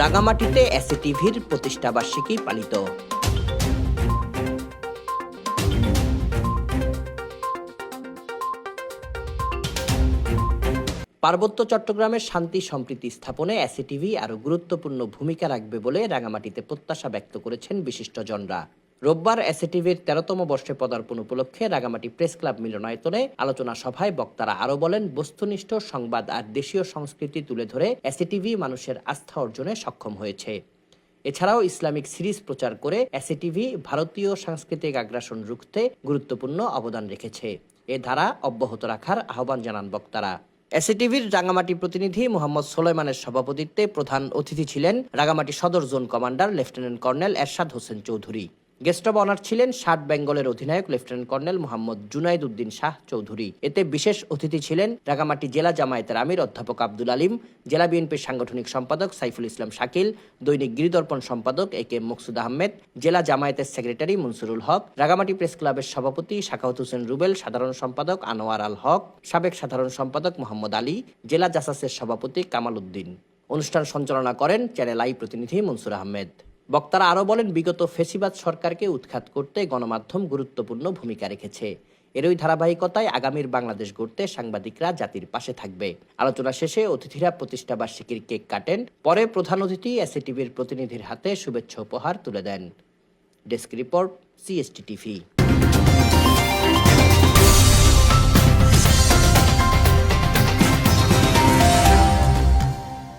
রাঙামাটিতে এসিটিভির প্রতিষ্ঠাবার্ষিকী পালিত। পার্বত্য চট্টগ্রামের শান্তি সম্প্রীতি স্থাপনে এসিটিভি আরও গুরুত্বপূর্ণ ভূমিকা রাখবে বলে রাঙামাটিতে প্রত্যাশা ব্যক্ত করেছেন বিশিষ্টজনরা। রোববার এসিটিভির তেরোতম বর্ষে পদার্পণ উপলক্ষে রাগামাটি প্রেস ক্লাব মিলনায়তনে আলোচনা সভায় বক্তারা আরও বলেন, বস্তুনিষ্ঠ সংবাদ আর দেশীয় সংস্কৃতি তুলে ধরে এসিটিভি মানুষের আস্থা অর্জনে সক্ষম হয়েছে। এছাড়াও ইসলামিক সিরিজ প্রচার করে এসিটিভি ভারতীয় সাংস্কৃতিক আগ্রাসন রুখতে গুরুত্বপূর্ণ অবদান রেখেছে। এ ধারা অব্যাহত রাখার আহ্বান জানান বক্তারা। এসিটিভির রাঙামাটি প্রতিনিধি মোহাম্মদ সোলেমানের সভাপতিত্বে প্রধান অতিথি ছিলেন রাঙামাটি সদর zone commander lieutenant colonel Ershad Hossain Chowdhury. Guest of honour ছিলেন ষাট বেঙ্গলের অধিনায়ক, লেফটেন্যান্ট কর্নেল মোহাম্মদ জুনাইদ উদ্দিন শাহ চৌধুরী। এতে বিশেষ অতিথি ছিলেন রাঙামাটি জেলা জামায়াতের আমির অধ্যাপক আব্দুল আলিম, জেলা বিএনপির সাংগঠনিক সম্পাদক সাইফুল ইসলাম শাকিল, দৈনিক গিরিদর্পণ সম্পাদক এ কে মকসুদ আহমেদ, জেলা জামায়াতের সেক্রেটারি মনসুরুল হক, রাঙামাটি প্রেস ক্লাবের সভাপতি শাখাউত হোসেন রুবেল, সাধারণ সম্পাদক আনোয়ার আল হক, সাবেক সাধারণ সম্পাদক মোহাম্মদ আলী, জেলা জাসাসের সভাপতি কামাল উদ্দিন। অনুষ্ঠান সঞ্চালনা করেন চ্যানেল আই প্রতিনিধি মনসুর আহমেদ। বক্তারা আরও বলেন, বিগত ফেসিবাদ সরকারকে উৎখাত করতে গণমাধ্যম গুরুত্বপূর্ণ ভূমিকা রেখেছে। এরই ধারাবাহিকতায় আগামীর বাংলাদেশ গড়তে সাংবাদিকরা জাতির পাশে থাকবে। আলোচনা শেষে অতিথিরা প্রতিষ্ঠা বার্ষিকীর কেক কাটেন, পরে প্রধান অতিথি এসএটিভির প্রতিনিধির হাতে শুভেচ্ছা উপহার তুলে দেন। Desk report CST TV